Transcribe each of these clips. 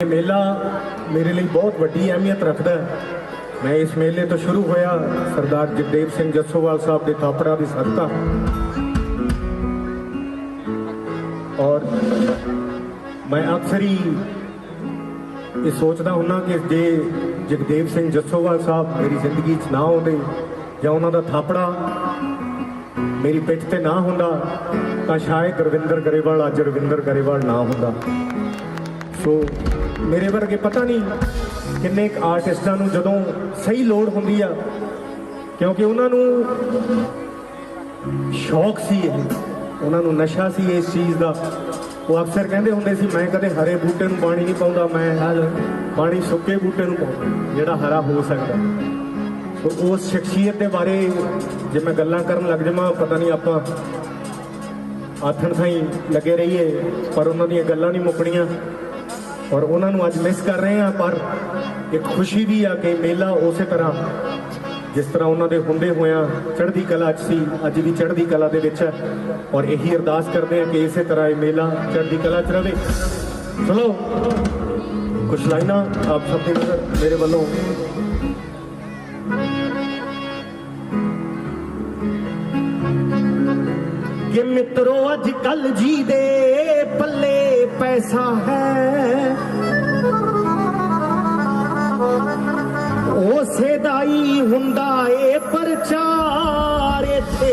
ਇਹ ਮੇਲਾ ਮੇਰੇ ਲਈ ਬਹੁਤ ਵੱਡੀ ਅਹਿਮੀਅਤ ਰੱਖਦਾ ਹੈ। ਮੈਂ ਇਸ ਮੇਲੇ ਤੋਂ ਸ਼ੁਰੂ ਹੋਇਆ। ਸਰਦਾਰ ਜਗਦੇਵ ਸਿੰਘ ਜੱਸੋਵਾਲ ਸਾਹਿਬ ਦੇ ਥਾਪੜਾ ਦੀ ਸਦਕਾ ਔਰ ਮੈਂ ਅਕਸਰ ਹੀ ਇਹ ਸੋਚਦਾ ਹੁੰਨਾ ਕਿ ਜੇ ਜਗਦੇਵ ਸਿੰਘ ਜੱਸੋਵਾਲ ਸਾਹਿਬ ਮੇਰੀ ਜ਼ਿੰਦਗੀ 'ਚ ਨਾ ਆਉਂਦੇ ਜਾਂ ਉਹਨਾਂ ਦਾ ਥਾਪੜਾ ਮੇਰੀ ਪਿੱਠ ਤੇ ਨਾ ਹੁੰਦਾ, ਤਾਂ ਸ਼ਾਇਦ ਰਵਿੰਦਰ ਗਰੇਵਾਲ ਅੱਜ ਰਵਿੰਦਰ ਗਰੇਵਾਲ ਨਾ ਹੁੰਦਾ। ਸੋ ਮੇਰੇ ਵਰਗੇ ਪਤਾ ਨਹੀਂ ਕਿੰਨੇ ਕੁ ਆਰਟਿਸਟਾਂ ਨੂੰ ਜਦੋਂ ਸਹੀ ਲੋੜ ਹੁੰਦੀ ਆ, ਕਿਉਂਕਿ ਉਹਨਾਂ ਨੂੰ ਸ਼ੌਕ ਸੀ ਇਹ। ਉਹਨਾਂ ਨੂੰ ਨਸ਼ਾ ਸੀ ਇਸ ਚੀਜ਼ ਦਾ। ਉਹ ਅਕਸਰ ਕਹਿੰਦੇ ਹੁੰਦੇ ਸੀ, ਮੈਂ ਕਦੇ ਹਰੇ ਬੂਟੇ ਨੂੰ ਪਾਣੀ ਨਹੀਂ ਪਾਉਂਦਾ, ਮੈਂ ਪਾਣੀ ਸੁੱਕੇ ਬੂਟੇ ਨੂੰ ਪਾਉਂਦਾ, ਜਿਹੜਾ ਹਰਾ ਹੋ ਸਕਦਾ। ਸੋ ਉਸ ਸ਼ਖਸੀਅਤ ਦੇ ਬਾਰੇ ਜੇ ਮੈਂ ਗੱਲਾਂ ਕਰਨ ਲੱਗ ਜਾਵਾਂ, ਪਤਾ ਨਹੀਂ ਆਪਾਂ ਆਥਣ ਥਾਈ ਲੱਗੇ ਰਹੀਏ, ਪਰ ਉਹਨਾਂ ਦੀਆਂ ਗੱਲਾਂ ਨਹੀਂ ਮੁੱਕਣੀਆਂ। ਔਰ ਉਹਨਾਂ ਨੂੰ ਅੱਜ ਮਿਸ ਕਰ ਰਹੇ ਆ ਪਰ ਇੱਕ ਖੁਸ਼ੀ ਵੀ ਆ ਕਿ ਮੇਲਾ ਉਸੇ ਤਰ੍ਹਾਂ ਜਿਸ ਤਰ੍ਹਾਂ ਉਹਨਾਂ ਦੇ ਹੁੰਦੇ ਹੋਇਆਂ ਚੜ੍ਹਦੀ ਕਲਾ 'ਚ ਸੀ, ਅੱਜ ਵੀ ਚੜ੍ਹਦੀ ਕਲਾ ਦੇ ਵਿੱਚ ਹੈ। ਔਰ ਇਹੀ ਅਰਦਾਸ ਕਰਦੇ ਆ ਕਿ ਇਸੇ ਤਰ੍ਹਾਂ ਇਹ ਮੇਲਾ ਚੜ੍ਹਦੀ ਕਲਾ 'ਚ ਰਹੇ ਚਲੋ, ਕੁਛ ਲਾਈਨਾਂ ਆਪ ਸਭ ਦੀ ਨਜ਼ਰ ਮੇਰੇ ਵੱਲੋਂ। ਕਿ ਮਿੱਤਰੋ, ਅੱਜ ਕੱਲ ਜੀ ਦੇ ਪੱਲੇ ਪੈਸਾ ਹੈ। ਉਸੇ ਦਾ ਹੀ ਹੁੰਦਾ ਏ ਪ੍ਰਚਾਰ ਇੱਥੇ।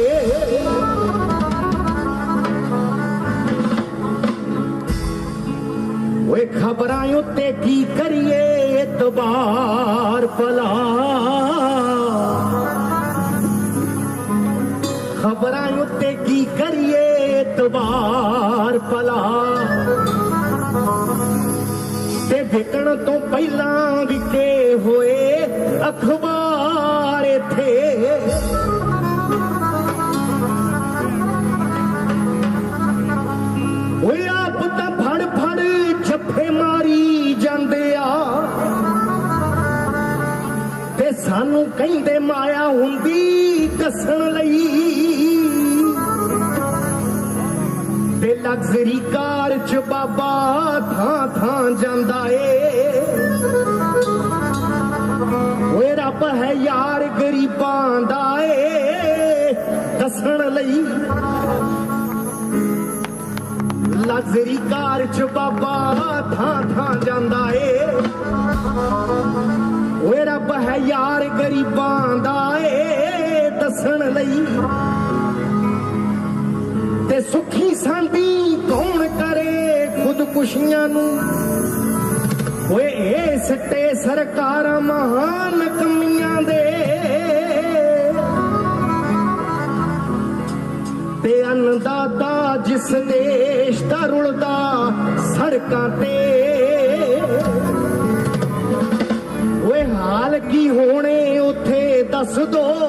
ਓਏ ਖਬਰਾਂ ਉੱਤੇ ਕੀ ਕਰੀਏ ਇਤਬਾਰ ਭਲਾ। ਖਬਰਾਂ ਉੱਤੇ ਕੀ ਕਰੀਏ ਇਤਬਾਰ ਭਲਾ। ਤੇ ਵਿਕਣ ਤੋਂ ਪਹਿਲਾਂ ਵਿਕੇ ਹੋਏ ਅਖਬਾਰ ਇੱਥੇ। ਓਏ ਆਪ ਤਾਂ ਫੜ ਫੜ ਜੱਫੇ ਮਾਰੀ ਜਾਂਦੇ ਆ। ਤੇ ਸਾਨੂੰ ਕਹਿੰਦੇ ਮਾਇਆ ਹੁੰਦੀ ਕੱਸਣ ਲਈ। ਤੇ ਲਗਜ਼ਰੀ ਕਾਰ ਚ ਬਾਬਾ ਥਾਂ ਥਾਂ ਜਾਂਦਾ ਏ। ਓਏ ਰੱਬ ਹੈ ਯਾਰ ਗਰੀਬਾਂ ਦਾ ਏ, ਦੱਸਣ ਲਈ। ਲਗਜ਼ਰੀ ਕਾਰ ਚ ਬਾਬਾ ਥਾਂ ਥਾਂ ਜਾਂਦਾ ਏ। ਓਏ ਰੱਬ ਹੈ ਯਾਰ ਗਰੀਬਾਂ ਦਾ ਏ, ਦੱਸਣ ਲਈ। ਤੇ ਸੁਖੀ ਸਾਂਦੀ ਕੌਣ ਕਰੇ ਖੁਦਕੁਸ਼ੀਆਂ ਨੂੰ? ਓਏ ਇਹ ਸੱਟੇ ਸਰਕਾਰਾਂ ਮਹਾਨ ਕਮੀਆਂ ਦੇ। ਤੇ ਅੰਨਦਾਤਾ ਜਿਸ ਦੇਸ਼ ਦਾ ਰੁਲਦਾ ਸੜਕਾਂ ਤੇ। ਓਏ, ਹਾਲ ਕੀ ਹੋਣੇ, ਉੱਥੇ ਦੱਸ ਦੋ।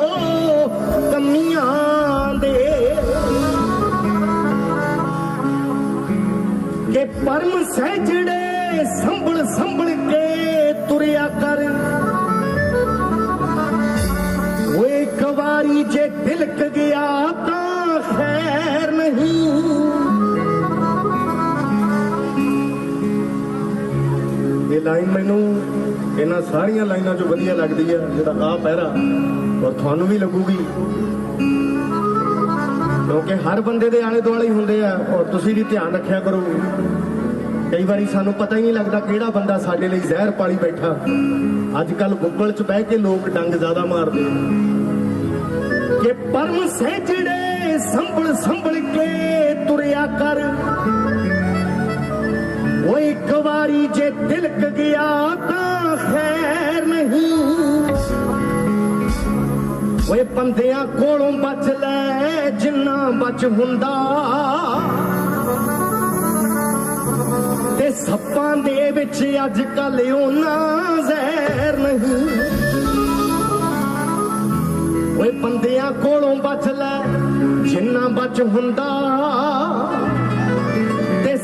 ਲਾਈਨ ਮੈਨੂੰ ਇਹਨਾਂ ਸਾਰੀਆਂ ਲਾਈਨਾਂ ਚੋਂ ਵਧੀਆ ਲੱਗਦੀ ਹੈ ਜਿਹੜਾ ਆ ਪਹਿਰਾ ਔਰ ਤੁਹਾਨੂੰ ਵੀ ਲੱਗੂਗੀ। ਕਿਉਂਕਿ ਹਰ ਬੰਦੇ ਦੇ ਆਲੇ ਦੁਆਲੇ ਹੁੰਦੇ ਆ, ਔਰ ਤੁਸੀਂ ਵੀ ਧਿਆਨ ਰੱਖਿਆ ਕਰੋ। ਕਈ ਵਾਰੀ ਸਾਨੂੰ ਪਤਾ ਹੀ ਨਹੀਂ ਲੱਗਦਾ ਕਿਹੜਾ ਬੰਦਾ ਸਾਡੇ ਲਈ ਜ਼ਹਿਰ ਪਾਲੀ ਬੈਠਾ। ਅੱਜ ਕੱਲ ਗੁੱਗਲ 'ਚ ਬਹਿ ਕੇ ਲੋਕ ਡੰਗ ਜ਼ਿਆਦਾ ਮਾਰਦੇ ਕਿ ਪਰਮ ਸਹਿਜੜੇ ਸੰਭਲ ਸੰਭਲ ਕੇ ਤੁਰਿਆ ਕਰ ਉਹ ਇੱਕ ਵਾਰੀ ਜੇ ਦਿਲਕ ਗਿਆ ਤਾਂ ਖੈਰ ਨਹੀਂ। ਓਏ ਬੰਦਿਆਂ ਕੋਲੋਂ ਬਚ ਲੈ, ਜਿੰਨਾ ਬਚ ਹੁੰਦਾ। ਤੇ ਸੱਪਾਂ ਦੇ ਵਿੱਚ ਅੱਜ ਕੱਲ ਉਹਨਾਂ ਜ਼ਹਿਰ ਨਹੀਂ। ਓਏ ਬੰਦਿਆਂ ਕੋਲੋਂ ਬਚ ਲੈ, ਜਿੰਨਾ ਬਚ ਹੁੰਦਾ।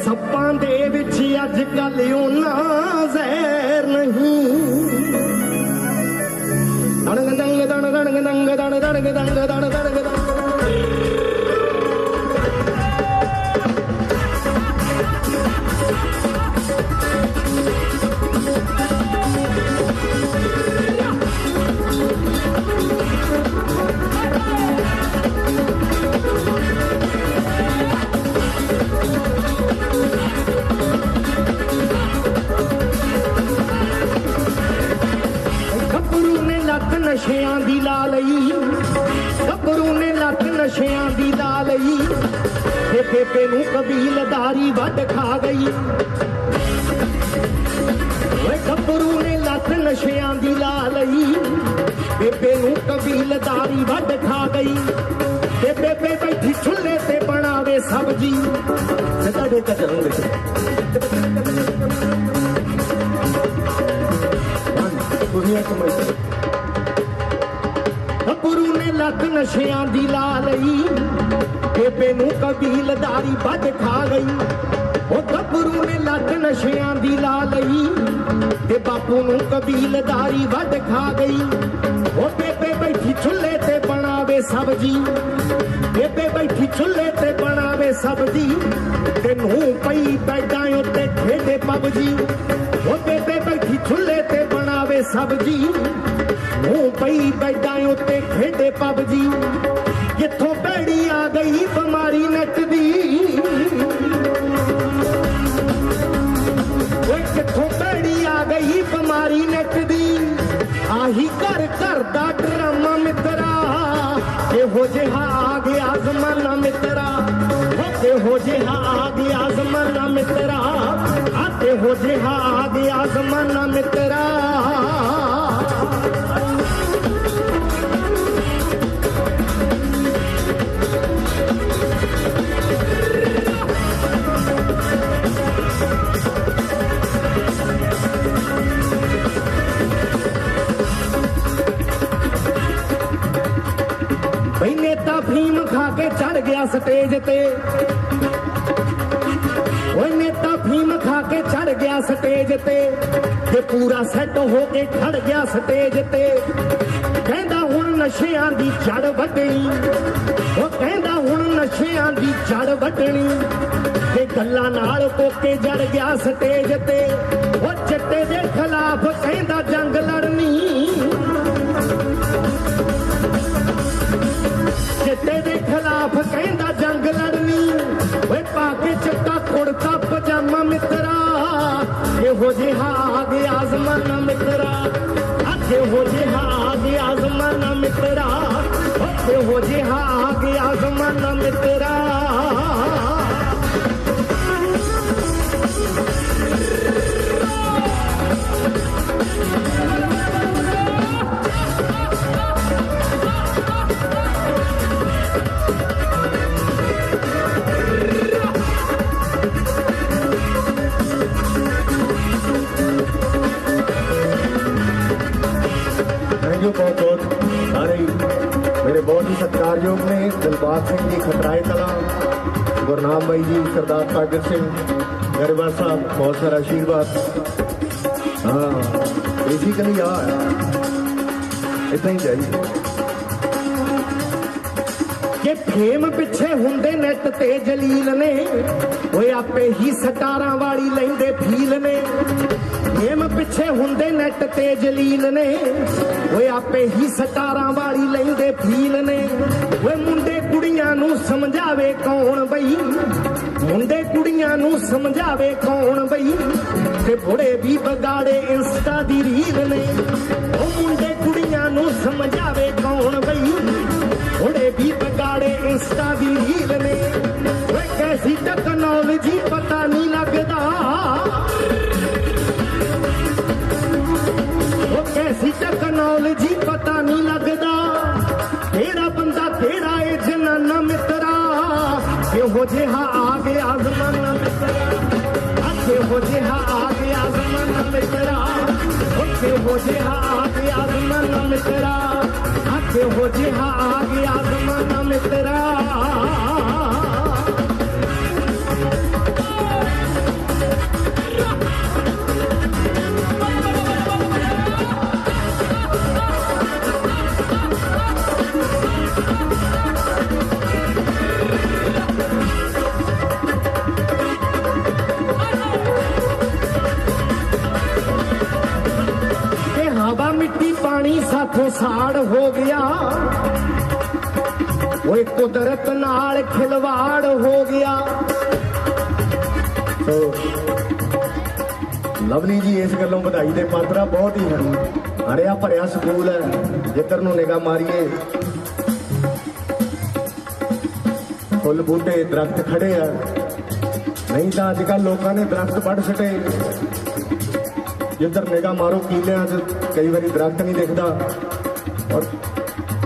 ਸੱਪਾਂ ਦੇ ਵਿੱਚ ਅੱਜ ਕੱਲ ਉਹਨਾਂ ਜ਼ਹਿਰ ਨਹੀਂ ਦਣਗ ਦੰਗ ਦਣ ਦਣਗ ਦੰਗ ਦਣ ਦਣਗ ਦੰਗ ਦਣ ਦਣਗ Thank you. ਦਣ ਨਸ਼ਿਆਂ ਦੀ ਲਾ ਲਈ ਗੱਭਰੂ ਨੇ ਲੱਤ ਨਸ਼ਿਆਂ ਦੀ ਲਾ ਲਈ ਤੇ ਬੇਬੇ ਨੂੰ ਕਬੀਲਦਾਰੀ ਵੱਢ ਖਾ ਗਈ। ਓਏ ਗੱਭਰੂ ਨੇ ਲੱਤ ਨਸ਼ਿਆਂ ਦੀ ਲਾ ਲਈ ਬੇਬੇ ਨੂੰ ਕਬੀਲਦਾਰੀ ਵੱਢ ਖਾ ਗਈ। ਤੇ ਬੇਬੇ ਬੈਠੀ ਚੁੱਲ੍ਹੇ ਤੇ ਬਣਾਵੇ ਸਬਜੀ। ਮੈਂ ਤੁਹਾਡੇ ਕਾ ਚੱਲੂਗੇ ਤੁਸੀਂ ਇੱਕ ਲੱਖ ਨਸ਼ਿਆਂ ਦੀ ਲਾ ਲਈ। ਬੇਬੇ ਨੂੰ ਕਬੀਲਦਾਰੀ ਵੱਢ ਖਾ ਗਈ ਉਹ ਗੱਭਰੂ ਨੇ ਲੱਤ ਨਸ਼ਿਆਂ ਦੀ ਲਾ ਲਈ। ਤੇ ਬਾਪੂ ਨੂੰ ਕਬੀਲਦਾਰੀ ਵੱਢ ਖਾ ਗਈ। ਉਹ ਬੇਬੇ ਬੈਠੀ ਛੁੱਲੇ ਤੇ ਬਣਾਵੇ ਸਬਜੀ। ਬੇਬੇ ਬੈਠੀ ਛੁੱਲੇ ਤੇ ਬਣਾਵੇ ਸਬਜੀ। ਤੇ ਨੂੰ ਪਈ ਬੈਡਾਂ ਉੱਤੇ ਖੇਡੇ ਪਬਜੀ। ਉਹ ਬੇਬੇ ਬੈਠੀ ਛੁੱਲੇ ਤੇ ਬਣਾਵੇ ਸਬਜੀ। ਮੂੰਹ ਪਈ ਬੈਡਾਂ ਉੱਤੇ ਖੇਡੇ ਪਬਜੀ। ਕਿੱਥੋਂ ਭੈੜੀ ਆ ਗਈ ਬਿਮਾਰੀ ਨੱਚਦੀ ਓਏ ਕਿੱਥੋਂ ਭੈੜੀ ਆ ਗਈ ਬਿਮਾਰੀ ਨੱਚਦੀ ਆਹੀ ਘਰ ਘਰ ਦਾ ਡਰਾਮਾ ਮਿੱਤਰਾ। ਇਹੋ ਜਿਹਾ ਆ ਗਿਆ ਜ਼ਮਾਨਾ ਮਿੱਤਰਾ। ਇਹੋ ਜਿਹਾ ਆ ਗਿਆ ਜ਼ਮਾਨਾ ਮਿੱਤਰਾ। ਆ ਇਹੋ ਜਿਹਾ ਆ ਗਿਆ ਜ਼ਮਾਨਾ ਮਿੱਤਰਾ। ਤੇ। ਓਏ ਨੇਤਾ ਫੀਮ ਖਾ ਕੇ ਚੜ ਗਿਆ ਸਟੇਜ ਤੇ ਤੇ ਪੂਰਾ ਸੈੱਟ ਹੋ ਕੇ ਖੜ ਗਿਆ ਸਟੇਜ ਤੇ। ਕਹਿੰਦਾ ਹੁਣ ਨਸ਼ਿਆਂ ਦੀ ਜੜ ਵੱਢਣੀ। ਉਹ ਕਹਿੰਦਾ ਹੁਣ ਨਸ਼ਿਆਂ ਦੀ ਜੜ ਵੱਢਣੀ। ਤੇ ਗੱਲਾਂ ਨਾਲ ਕੋਕੇ ਜੜ ਗਿਆ ਸਟੇਜ ਤੇ। ਉਹ ਚਿੱਟੇ ਦੇ ਖਿਲਾਫ ਕਹਿੰਦਾ ਜੰਗ ਲੜਨੀ। ਚਿੱਟੇ ਦੇ ਗਿਆ ਜ਼ਮਾਨਾ ਮਿੱਤਰਾ ਥੈਂਕ ਯੂ ਮੇਰੇ ਬਹੁਤ ਹੀ ਸਤਿਕਾਰਯੋਗ ਨੇ ਦਿਲਬਾਗ ਸਿੰਘ ਜੀ ਖਟਰਾਏ ਕਲਾਂ, ਗੁਰਨਾਮ ਬਾਈ ਜੀ, ਸਰਦਾਰ ਸਾਗਰ ਸਿੰਘ, ਗਰੇਵਾਲ ਸਾਹਿਬ, ਬਹੁਤ ਸਾਰਾ ਆਸ਼ੀਰਵਾਦ ਹਾਂ ਬੇਸਿਕਲੀ ਆ ਇਦਾਂ ਹੀ ਚਾਹੀਦਾ ਕਿ ਫੇਮ ਪਿੱਛੇ ਹੁੰਦੇ ਨੈਟ ਤੇ ਜਲੀਲ ਨੇ, ਓਏ ਆਪੇ ਹੀ ਸਟਾਰਾਂ ਵਾਲੀ ਲੈਂਦੇ ਫੀਲ ਨੇ। ਫੇਮ ਪਿੱਛੇ ਹੁੰਦੇ ਨੈਟ ਤੇ ਜਲੀਲ ਨੇ। ਓਏ ਆਪੇ ਹੀ ਸਟਾਰਾਂ ਵਾਲੀ ਲੈਂਦੇ ਫੀਲ ਨੇ। ਓਏ ਮੁੰਡੇ ਕੁੜੀਆਂ ਨੂੰ ਸਮਝਾਵੇ ਕੌਣ ਬਈ? ਮੁੰਡੇ ਕੁੜੀਆਂ ਨੂੰ ਸਮਝਾਵੇ ਕੌਣ ਬਈ? ਤੇ ਬੁੜੇ ਵੀ ਬਗਾੜੇ ਇੰਸਟਾ ਦੀ ਰੀਲ ਨੇ। ਉਹ ਮੁੰਡੇ ਕੁੜੀਆਂ ਨੂੰ ਸਮਝਾਵੇ ਕੌਣ ਬਈ? ਉਹਦੇ ਵੀ ਬਗਾੜੇ ਇੰਸਟਾ ਦੀ ਰੀਲ ਨੇ। ਓਏ ਕੈਸੀ ਟੈਕਨੋਲੋਜੀ ਜ਼ਮਾਨਾ ਮਿੱਤਰਾ ਅੱਜ ਇਹੋ ਜਿਹਾ ਆ ਗਿਆ ਜ਼ਮਾਨਾ ਮਿੱਤਰਾ ਕੁਦਰਤ ਨਾਲ ਖਿਲਵਾੜ ਹੋ ਗਿਆ। ਲਵਲੀ ਜੀ, ਇਸ ਗੱਲੋਂ ਵਧਾਈ ਦੇ ਪਾਤਰਾ ਬਹੁਤ ਹੀ ਹਨ। ਹਰਿਆ ਭਰਿਆ ਸਕੂਲ ਹੈ, ਜਿੱਧਰ ਨੂੰ ਨਿਗਾਹ ਮਾਰੀਏ। ਫੁੱਲ ਬੂਟੇ ਦਰਖਤ ਖੜੇ ਆ। ਨਹੀਂ ਤਾਂ ਅੱਜ ਕੱਲ ਲੋਕਾਂ ਨੇ ਦਰਖਤ ਵੱਢ ਛੱਡੇ। ਜਿੱਧਰ ਨਿਗਾਹ ਮਾਰੋ, ਕੀਲਿਆਂ 'ਚ ਕਈ ਵਾਰੀ ਦਰਖਤ ਨਹੀਂ ਦਿਖਦਾ।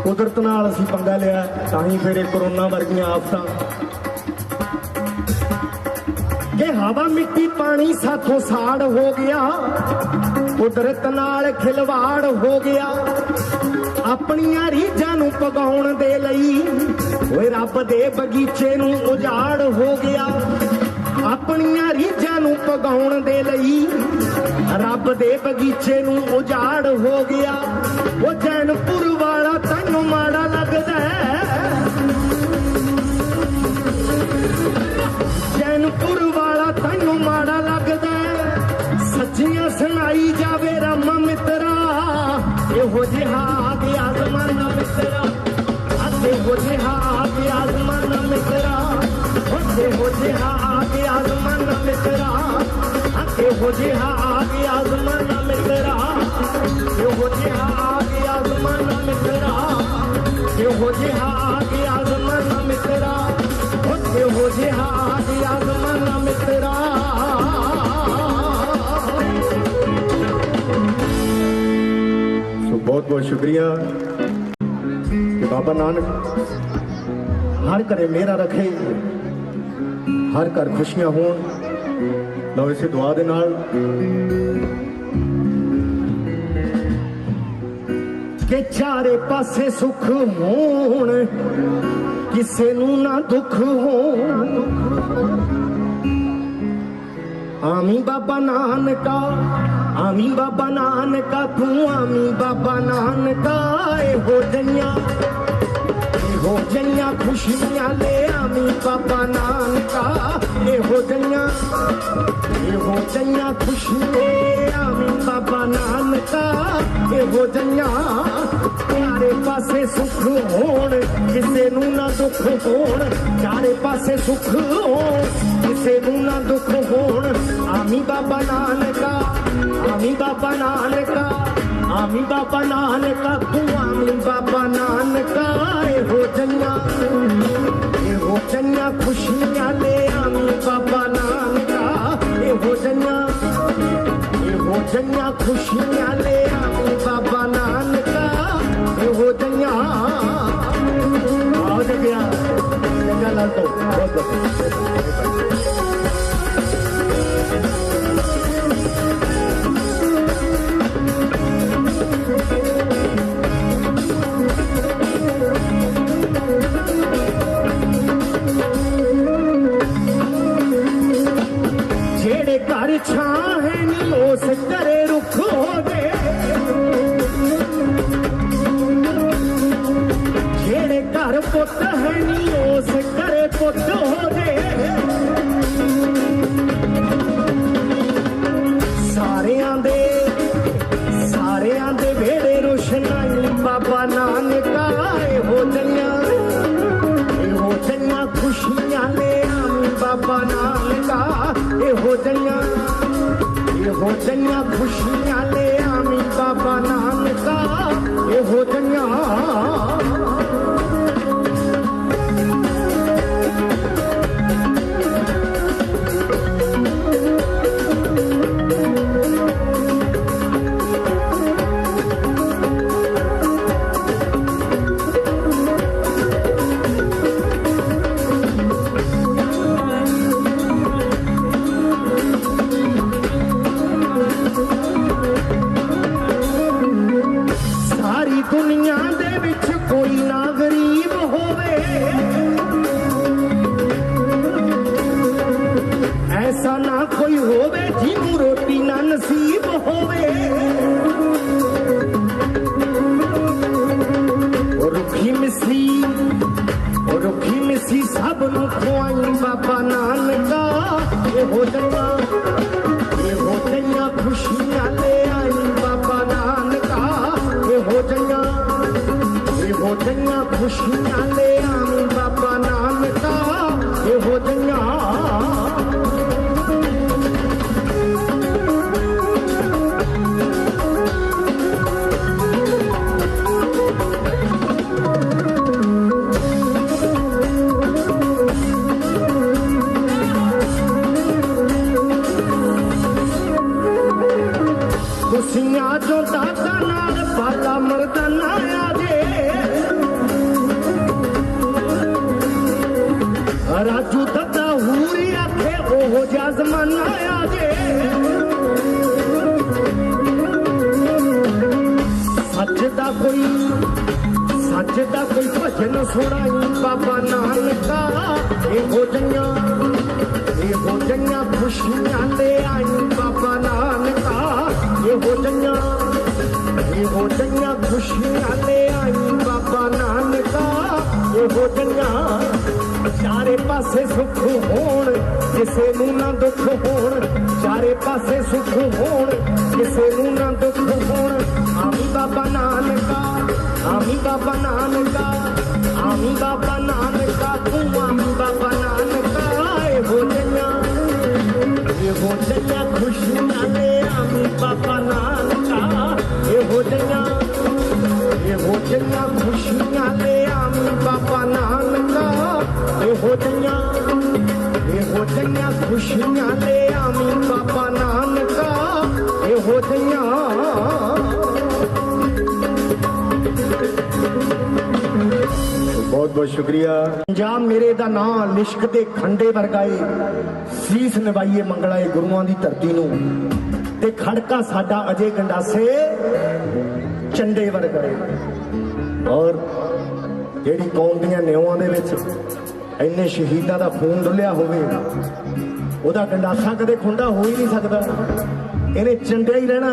ਕੁਦਰਤ ਨਾਲ ਅਸੀਂ ਪੰਗਾ ਲਿਆ, ਤਾਂ ਹੀ ਫਿਰ ਇਹ ਕਰੋਨਾ ਵਰਗੀਆਂ ਆਫਤਾਂ। ਕਿ ਹਵਾ ਮਿੱਟੀ ਪਾਣੀ ਸਾਥੋਂ ਸਾੜ ਹੋ ਗਿਆ, ਕੁਦਰਤ ਨਾਲ ਖਿਲਵਾੜ ਹੋ ਗਿਆ, ਆਪਣੀਆਂ ਰੀਝਾਂ ਨੂੰ ਪਗਾਉਣ ਦੇ ਲਈ ਓਏ ਰੱਬ ਦੇ ਬਗੀਚੇ ਨੂੰ ਉਜਾੜ ਹੋ ਗਿਆ। ਆਪਣੀਆਂ ਰੀਝਾਂ ਨੂੰ ਪਗਾਉਣ ਦੇ ਲਈ ਰੱਬ ਦੇ ਬਗੀਚੇ ਨੂੰ ਉਜਾੜ ਹੋ ਗਿਆ। ਉਹ ਜੈਨਪੁਰ ਵਾਲਾ ਤੈਨੂੰ ਮਾੜਾ ਲੱਗਦਾ ਸੱਚੀਆਂ ਸੁਣਾਈ ਜਾਵੇ ਰਾਮਾ ਮਿੱਤਰਾ। ਇਹੋ ਜਿਹਾ ਗਿਆ ਜ਼ਮਾਨਾ ਮਿੱਤਰਾ। ਅੱਧੇ ਹੋ ਜਿਹਾ ਗਿਆ ਜ਼ਮਾਨਾ ਮਿੱਤਰਾ। ਅੱਧੇ ਹੋ ਜਿਹਾ ਗਿਆ ਜ਼ਮਾਨਾ ਮਿੱਤਰਾ। ਅੱਧੇ ਹੋ ਜਿਹਾ ਗਿਆ ਜ਼ਮਾਨਾ ਮਿੱਤਰਾ। ਇਹੋ ਜਿਹਾ ਗਿਆ ਜ਼ਮਾਨਾ ਮਿੱਤਰਾ। ਇਹੋ ਜਿਹਾ ਗਿਆ ਜ਼ਮਾਨਾ ਮਿੱਤਰਾ। ਬਹੁਤ ਸ਼ੁਕਰੀਆ। ਕਿ ਬਾਬਾ ਨਾਨਕ, ਹਰ ਘਰੇ ਮੇਰਾ ਰੱਖੇ, ਹਰ ਘਰ ਖੁਸ਼ੀਆਂ ਹੋਣ। ਲਓ ਇਸੇ ਦੁਆ ਦੇ ਨਾਲ। ਕਿ ਚਾਰੇ ਪਾਸੇ ਸੁੱਖ ਹੋਣ, ਕਿਸੇ ਨੂੰ ਨਾ ਦੁੱਖ ਹੋਣ। ਆਮੀ ਬਾਬਾ ਨਾਨਕਾ, ਆਮੀ ਬਾਬਾ ਨਾਨਕਾ, ਤੂੰ ਆਮੀ ਬਾਬਾ ਨਾਨਕਾ ਇਹੋ ਜਈਆਂ ਇਹੋ ਜਈਆਂ ਖੁਸ਼ੀਆਂ ਲੈ ਆਮੀ ਬਾਬਾ ਨਾਨਕਾ ਇਹੋ ਜਈਆਂ ਇਹੋ ਜਈਆਂ ਖੁਸ਼ੀਆਂ ਬਾਬਾ ਨਾਨਕਾ ਇਹੋ ਜਈਆਂ ਚਾਰੇ ਪਾਸੇ ਸੁੱਖ ਹੋਣ ਕਿਸੇ ਨੂੰ ਨਾ ਦੁੱਖ ਹੋਣ ਚਾਰੇ ਪਾਸੇ ਸੁੱਖ ਹੋਣ ਕਿਸੇ ਨੂੰ ਨਾ ਦੁੱਖ ਹੋਣ ਆਮੀ ਬਾਬਾ ਨਾਨਕਾ ਆਮੀ ਬਾਬਾ ਨਾਨਕਾ ਆਮੀ ਬਾਬਾ ਨਾਨਕਾ ਤੂੰ ਆਮੀ ਬਾਬਾ ਨਾਨਕਾ ਇਹੋ ਜਈਆਂ ਇਹੋ ਜਈਆਂ ਖੁਸ਼ੀਆਂ ਲੈ ਆਮੀ ਬਾਬਾ ਨਾਨਕਾ ਇਹੋ ਜਈਆਂ ਇਹੋ ਜਈਆਂ ਖੁਸ਼ੀਆਂ ਲੈ ਆਮੀ ਬਾਬਾ ਨਾਨਕਾ। ਇਹੋ ਜਈਆਂ ਆਓ ਜਗਿਆ ਜਗਾ ਲਾਲ ਤੋਂ। ਬਹੁਤ ਬਹੁਤ। ਨੀ ਘਰੇ ਰੁੱਖ ਹੋ ਗਏ ਜਿਹੜੇ ਘਰ ਪੁੱਤ ਹੈ ਨੀ ਉਸ ਘਰੇ ਪੁੱਤ ਹੋ ਗਏ ਸਾਰਿਆਂ ਦੇ ਸਾਰਿਆਂ ਦੇ ਵੇੜੇ ਰੋਸ਼ਨਾਈ ਬਾਬਾ ਨਾਨਕਾ ਹੋ ਜਈਆਂ ਹੋ ਜਈਆਂ ਖੁਸ਼ੀਆਂ ਲੈ ਆਵੀਂ, ਬਾਬਾ ਨਾਨਕਾ ਇਹੋ ਜਈਆਂ ਇਹੋ ਜਈਆਂ ਖੁਸ਼ੀਆਂ ਲੈ ਆਵੀਂ ਬਾਬਾ ਨਾਨਕਾ ਇਹੋ ਜਈਆਂ ਸਾਰੀ ਜਈਆਂ ਇਹੋ ਜਈਆਂ ਖੁਸ਼ੀਆਂ ਲੈ ਆਈ ਬਾਬਾ ਨਾਨਕਾ ਇਹੋ ਜਈਆਂ ਚਾਰੇ ਪਾਸੇ ਸੁੱਖ ਹੋਣ, ਕਿਸੇ ਨੂੰ ਨਾ ਦੁੱਖ ਹੋਣ। ਚਾਰੇ ਪਾਸੇ ਸੁੱਖ ਹੋਣ, ਕਿਸੇ ਨੂੰ ਨਾ ਦੁੱਖ ਹੋਣ। ਆਮੀ ਬਾਬਾ ਨਾਨਕਾ ਆਮੀ ਬਾਬਾ ਨਾਨਕਾ ਆਮੀ ਬਾਬਾ ਨਾਨਕਾ ਤੂੰ ਆਮੀ ਬਾਬਾ ਨਾਨਕਾ ਇਹੋ ਜਈਆਂ ਇਹੋ ਜਈਆਂ ਖੁਸ਼ੀਆਂ ਲੈ ਆਮੀ ਬਾਬਾ ਇਹੋ ਖੁਸ਼ੀਆਂ ਬਾਬਾ ਨਾਨਕਾ। ਇਹੋ ਇਹੋ ਖੁਸ਼ੀਆਂ ਬਾਬਾ ਨਾਨਕਾ। ਇਹੋ ਬਹੁਤ ਬਹੁਤ ਸ਼ੁਕਰੀਆ। ਪੰਜਾਬ ਮੇਰੇ ਦਾ ਨਾਂ ਲਿਸ਼ਕ ਦੇ ਖੰਡੇ ਵਰਗਾਏ ਸੀਸ ਨਿਵਾਈਏ ਮੰਗਲਾਏ ਗੁਰੂਆਂ ਦੀ ਧਰਤੀ ਨੂੰ। ਤੇ ਖੜਕਾ ਸਾਡਾ ਅਜੇ ਗੰਡਾਸੇ ਚੰਡੇ ਵਰਗਾਏ ਔਰ ਜਿਹੜੀ ਕੌਮ ਦੀਆਂ ਨਿਉਆਂ ਦੇ ਵਿੱਚ ਇੰਨੇ ਸ਼ਹੀਦਾਂ ਦਾ ਖੂਨ ਡੁੱਲਿਆ ਹੋਵੇ, ਉਹਦਾ ਗੰਡਾਸਾ ਕਦੇ ਖੁੰਡਾ ਹੋ ਹੀ ਨਹੀਂ ਸਕਦਾ। ਇਹਨੇ ਚੰਡਿਆ ਹੀ ਰਹਿਣਾ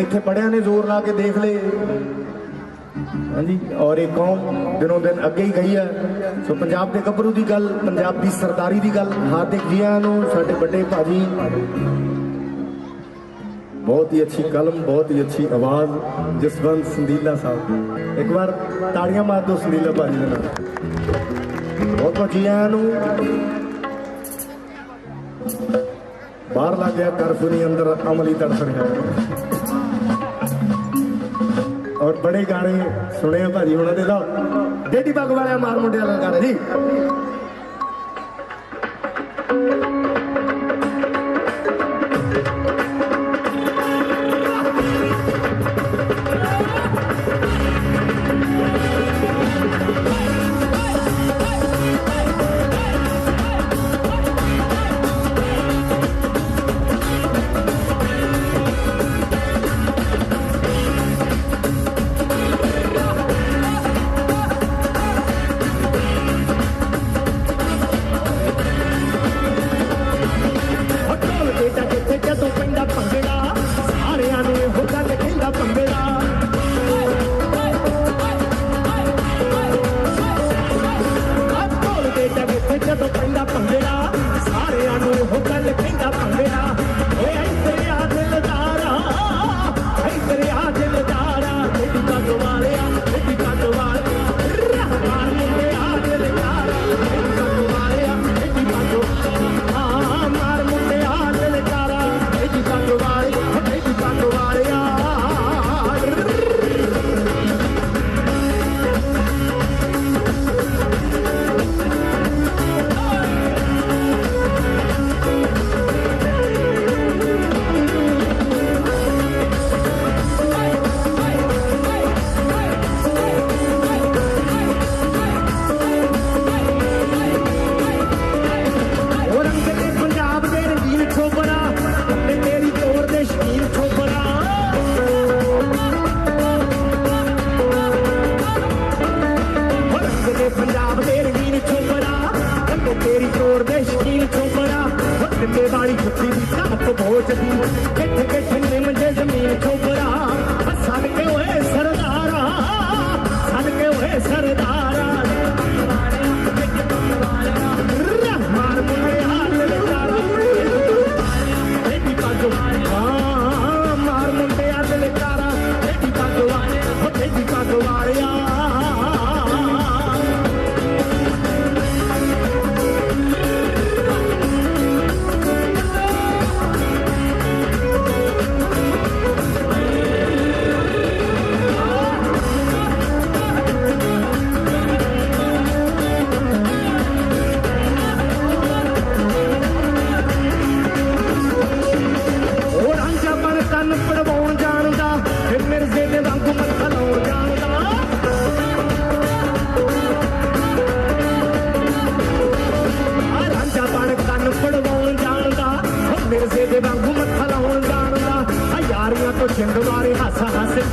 ਇੱਥੇ ਬੜਿਆਂ ਨੇ ਜ਼ੋਰ ਲਾ ਕੇ ਦੇਖ ਲਏ। ਹਾਂਜੀ, ਔਰ ਇਹ ਕੌਮ ਦਿਨੋਂ ਦਿਨ ਅੱਗੇ ਹੀ ਗਈ ਹੈ। ਸੋ ਪੰਜਾਬ ਦੇ ਗੱਭਰੂ ਦੀ ਗੱਲ, ਪੰਜਾਬ ਦੀ ਸਰਦਾਰੀ ਦੀ ਗੱਲ, ਹਾਰਦਿਕ ਜੀਆਂ ਨੂੰ, ਸਾਡੇ ਵੱਡੇ ਭਾਜੀ ਬਹੁਤ ਹੀ ਅੱਛੀ ਕਲਮ, ਬਹੁਤ ਹੀ ਅੱਛੀ ਆਵਾਜ਼, ਜਸਵੰਤ ਸੰਦੀਲਾ ਸਾਹਿਬ। ਇੱਕ ਵਾਰ ਤਾੜੀਆਂ ਮਾਰ ਦਿਓ ਸੰਦੀਲਾ ਭਾਜੀ ਦੇ ਨਾਲ। ਬਹੁਤ ਬਹੁਤ ਜੀਆਂ ਨੂੰ ਬਾਹਰ ਲੱਗ ਗਿਆ ਕਰਫਿਊ ਨਹੀਂ, ਅੰਦਰ ਅਮਲੀ ਤੜਫ ਰਿਹਾ ਔਰ ਬੜੇ ਗਾਣੇ ਸੁਣੇ ਭਾਜੀ ਉਹਨਾਂ ਦੇ ਦਾ ਡੇਡੀ ਬੱਗ ਵਾਲਿਆ ਮਾਰ ਮੁੰਡਿਆਂ ਦਾ ਗਾਣਾ ਜੀ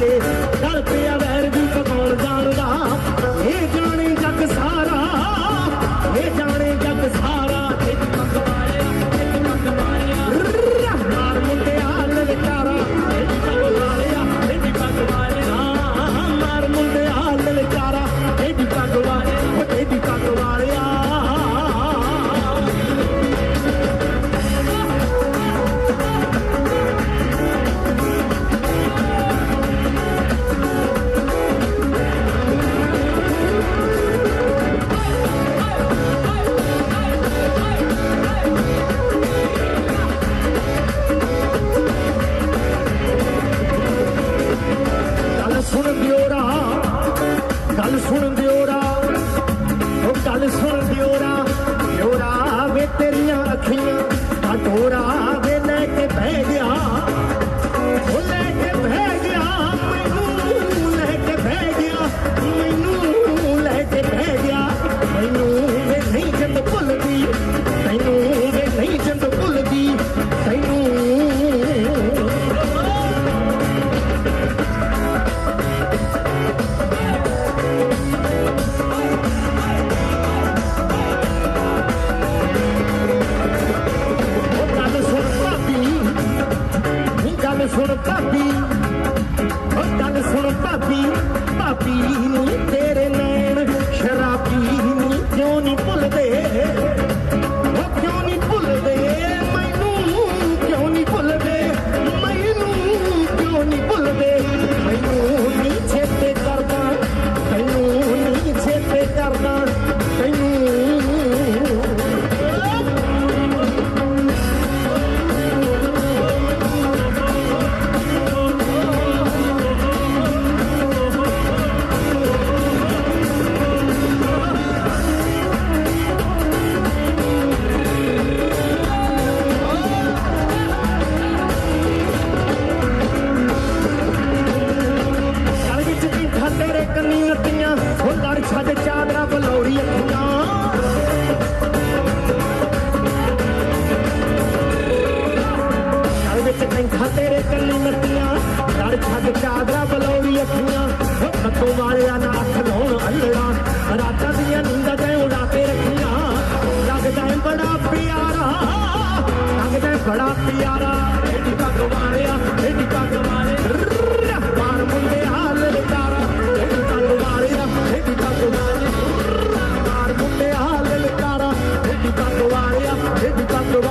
baby.